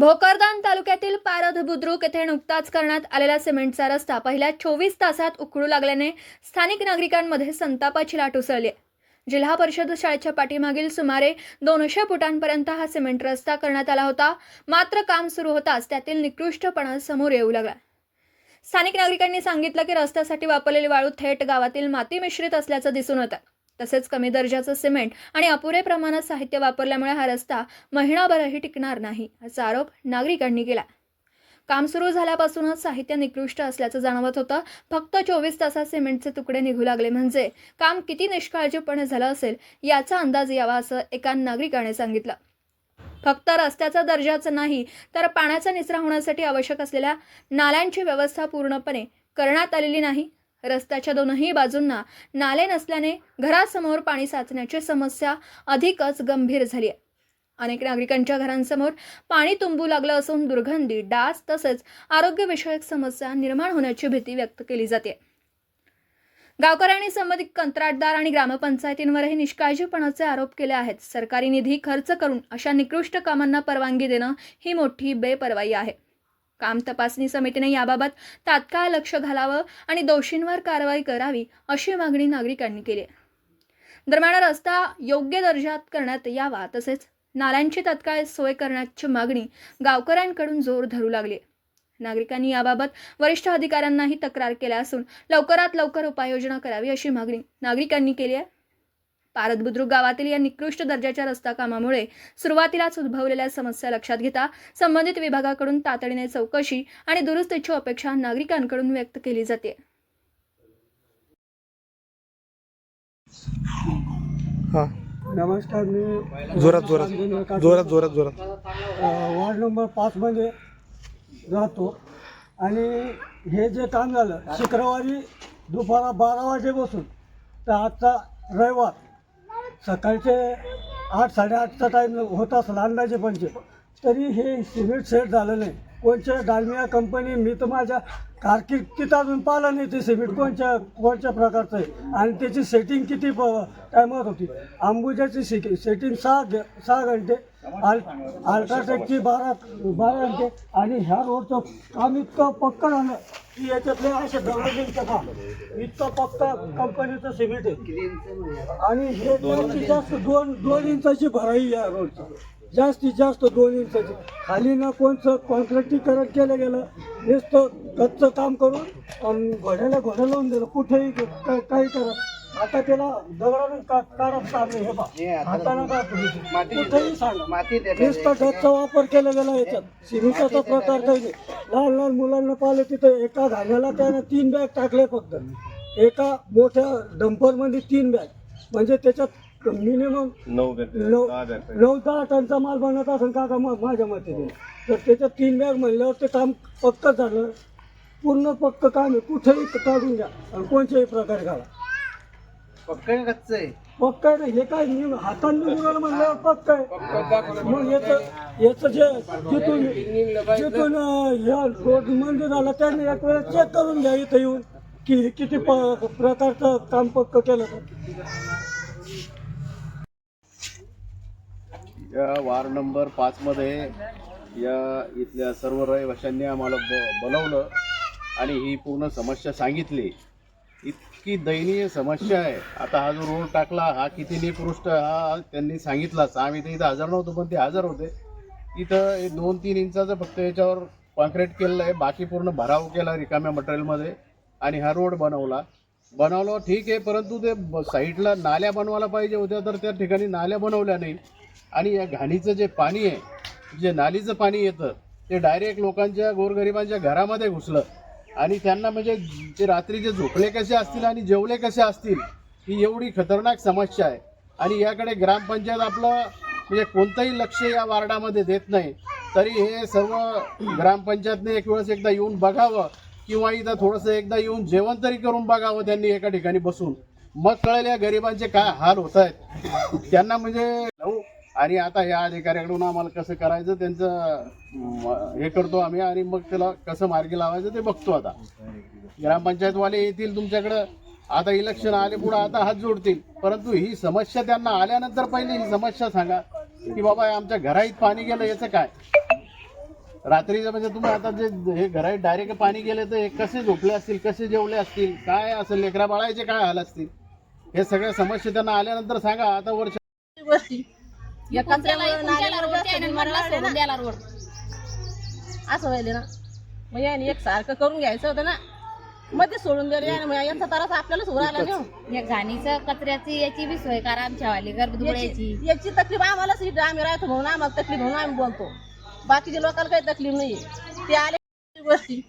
भोकरदान तालुक्यातील पारध बुद्रुक येथे नुकताच करण्यात आलेला सिमेंटचा रस्ता पहिल्या चोवीस तासात उखडू लागल्याने स्थानिक नागरिकांमध्ये संतापाची लाट उसळली आहे. जिल्हा परिषद शाळेच्या पाठीमागील सुमारे दोनशे फुटांपर्यंत हा सिमेंट रस्ता करण्यात आला होता. मात्र काम सुरू होताच त्यातील निकृष्टपणा समोर येऊ लागला. स्थानिक नागरिकांनी सांगितलं की रस्त्यासाठी वापरलेली वाळू थेट गावातील माती मिश्रित असल्याचं दिसून होतं तसेच कमी दर्जाचं सिमेंट आणि अपुरे प्रमाणात साहित्य वापरल्यामुळे हा रस्ता महिनाभरही टिकणार नाही असा आरोप नागरिकांनी केला. काम सुरू झाल्यापासूनच साहित्य निकृष्ट असल्याचं जाणवत होतं. फक्त चोवीस तासात सिमेंटचे तुकडे निघू लागले म्हणजे काम किती निष्काळजीपणे झालं असेल याचा अंदाज यावा असं एका नागरिकाने सांगितलं. फक्त रस्त्याचा दर्जाच नाही तर पाण्याचा निचरा होण्यासाठी आवश्यक असलेल्या नाल्यांची व्यवस्था पूर्णपणे करण्यात आलेली नाही. रस्त्याच्या दोनही बाजूंना नाले नसल्याने घरासमोर पाणी साचण्याची समस्या अधिकच गंभीर झाली आहे. अनेक नागरिकांच्या घरांसमोर पाणी तुंबू लागलं असून दुर्गंधी डास तसेच आरोग्यविषयक समस्या निर्माण होण्याची भीती व्यक्त केली जाते. गावकऱ्यांनी संबंधित कंत्राटदार आणि ग्रामपंचायतींवरही निष्काळजीपणाचे आरोप केले आहेत. सरकारी निधी खर्च करून अशा निकृष्ट कामांना परवानगी देणं ही मोठी बेपर्वाई आहे. काम तपासणी समितीने याबाबत तात्काळ लक्ष घालावं आणि दोषींवर कारवाई करावी अशी मागणी नागरिकांनी केली आहे. दरम्यान रस्ता योग्य दर्जात करण्यात यावा तसेच नाल्यांची तत्काळ सोय करण्याची मागणी गावकऱ्यांकडून जोर धरू लागली नागरिकांनी याबाबत वरिष्ठ अधिकाऱ्यांनाही तक्रार केल्या असून लवकरात लवकर उपाययोजना करावी अशी मागणी नागरिकांनी केली आहे पारद बुद्रुक गावातील या निकृष्ट दर्जाच्या रस्ता कामामुळे सुरुवातीलाच उद्भवलेल्या समस्या लक्षात घेता संबंधित विभागाकडून तातडीने चौकशी आणि दुरुस्तीची अपेक्षा नागरिकांकडून व्यक्त केली जाते. हा. नमस्कार मी जोरात जोरात. जोरात जोरात जोरात. वार्ड नंबर पाचमध्ये राहतो. आणि हे जे काम झालं शुक्रवारी दुपारा बारा वाजेपासून तर आजचा रविवार सकाळचे आठ साडेआठचा टाईम होत असला अंदाजे पंचे. तरी हे सिमेंट सेट झालं नाही. कोणच्या डालमिया कंपनी मी तर माझ्या कारकिर्दीत अजून पाहिलं नाही ते सिमेंट कोणच्या कोणत्या प्रकारचं आहे? आणि त्याची सेटिंग किती प टायमात होती अंबुजाची सिटिंग सेटिंग सहा घ- सहा घंटे. अल्ट्राटेकची बारा बारा घंटे आणि ह्या रोडचं काम इतकं पक्क झालं की याच्यातले असे दगडींचं काम इतकं पक्का कंपनीचं सिमेंट आहे. आणि हे जास्तीत जास्त दोन दोन इंचाची भराई या रोडची. जास्तीत जास्त दोन इंचाची. खाली ना कोणचं कॉन्क्रिटीकरण केलं गेलं नुसतं गच्चं काम करून घोड्याला घोडं लावून दिलं. कुठेही काही करत आता त्याला दगडानं का चाललं हे बा हातानं का कुठेही सांगा. नुसतं वापर केला गेला याच्यात. सिमेंटाचा प्रकार काही नाही. लहान लहान मुलांना पाहिलं तिथं एका धान्याला त्यानं तीन बॅग टाकले फक्त. एका मोठ्या डंपरमध्ये तीन बॅग. म्हणजे त्याच्यात मिनिमम नऊ नऊ नऊ दहा टनचा माल बनत असेल का माझ्या मते. तर त्याच्यात तीन बॅग म्हणल्यावर ते काम पक्क झालं. पूर्ण पक्क काम आहे. कुठेही काढून घ्या आणि कोणत्याही प्रकारे घाला. पक्क आहे ना हे काय मी हाताने निघालं म्हणल्यावर पक्क आहे. मग याचं याचं जे जिथून जिथून अं, ह्या रोड मंजूर झाला त्याने एक वेळेस चेक करून घ्या इथं येऊन की किती प प्रकारचं काम पक्क केलं तर. या वार्ड नंबर पाचमध्ये या इथल्या सर्व रहिवाशांनी आम्हाला ब बोलवलं आणि ही पूर्ण समस्या सांगितली. इतकी दयनीय समस्या आहे. आता हा जो रोड टाकला हा किती निकृष्ट हा त्यांनी सांगितलाच आम्ही तर इथं हजर नव्हतो पण ते हजर होते. इथं दोन तीन इंचाचं फक्त याच्यावर कॉन्क्रीट केलेलं आहे. बाकी पूर्ण भराव केला रिकाम्या मटेरियलमध्ये. आणि हा रोड बनवला. बनवलं ठीक आहे परंतु ते ब- साईडला नाल्या बनवायला पाहिजे होत्या तर त्या ठिकाणी नाल्या बनवल्या नाही. आणि या घाणीचं जे पाणी आहे जे नालीचं पाणी येतं ते डायरेक्ट लोकांच्या गोरगरिबांच्या घरामध्ये घुसलं. आणि त्यांना म्हणजे ते रात्रीचे झोपले कसे असतील आणि जेवले कसे असतील ही एवढी खतरनाक समस्या आहे. आणि याकडे ग्रामपंचायत आपलं म्हणजे कोणतंही लक्ष या वार्डामध्ये देत नाही. तरी हे सर्व ग्रामपंचायतने एक वेळेस एकदा येऊन बघावं किंवा इथं थोडंसं एकदा येऊन जेवण तरी करून बघावं त्यांनी एका ठिकाणी बसून. मग कळेल या गरिबांचे काय हाल होत आहेत. त्यांना म्हणजे आणि आता या अधिकाऱ्याकडून आम्हाला कसं करायचं त्यांचं हे करतो आम्ही आणि मग त्याला कसं मार्गी लावायचं ते बघतो आता. ग्रामपंचायतवाले येतील तुमच्याकडं आता इलेक्शन आले पुढे आता हात जोडतील. परंतु ही समस्या त्यांना आल्यानंतर पहिले ही समस्या सांगा की बाबा आमच्या घराईत पाणी गेलं याचं काय? रात्रीचं म्हणजे तुम्ही आता जे हे घराईत डायरेक्ट पाणी गेले तर हे कसे झोपले असतील कसे जेवले असतील काय असेल लेकरा बाळायचे काय हाल असतील? हे सगळ्या समस्या त्यांना आल्यानंतर सांगा आता वर्ष या कचऱ्यामुळे नाल्यामुळे जास्त बिमार वाढले ना. असं व्हायले ना. मग याने एक सारखं करून घ्यायचं होतं ना. मध्ये सोडून दिलं याने. मग यांचा त्रास आपल्यालाच होऊ राहिला ना. हो. या घाणीचं कचऱ्याची याची बी सोय करा आमच्यावाली गर्भधुळ्याची याची याची तकलीफ आम्हालाच इथं आम्ही राहतो म्हणून आम्हाला तकलीफ म्हणून आम्ही बोलतो. बाकीच्या लोकांना काही तकलीफ नाही ते आले गोष्टी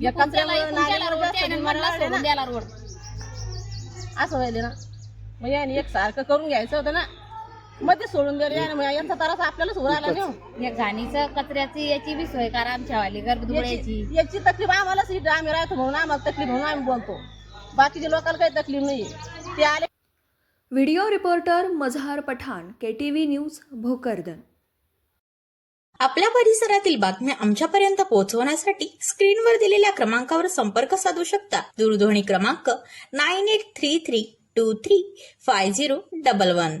या कचऱ्यामुळे नाल्यामुळे जास्त बिमार वाढले ना. असं व्हायले ना. मग याने एक सारखं करून घ्यायचं होतं ना. मध्ये सोडून यांचा त्रास आपल्यालाच होऊ राहिला ना. हो. या घाणीचं कचऱ्याची याची बी सोय करा आमच्यावाली गर्भधुळ्याची याची याची तकलीफ आम्हालाच आम्ही राहतो म्हणून आम्हाला तकलीफ म्हणून आम्ही बोलतो. बाकीच्या लोकांना काही तकलीफ नाही ते आले video reporter Mazhar Pathan K T V news Bhokardan. आपल्या परिसरातील बातम्या आमच्यापर्यंत पोहोचवण्यासाठी स्क्रीनवर दिलेल्या क्रमांकावर संपर्क साधू शकता. दूरध्वनी क्रमांक nine eight three three two three five zero double one.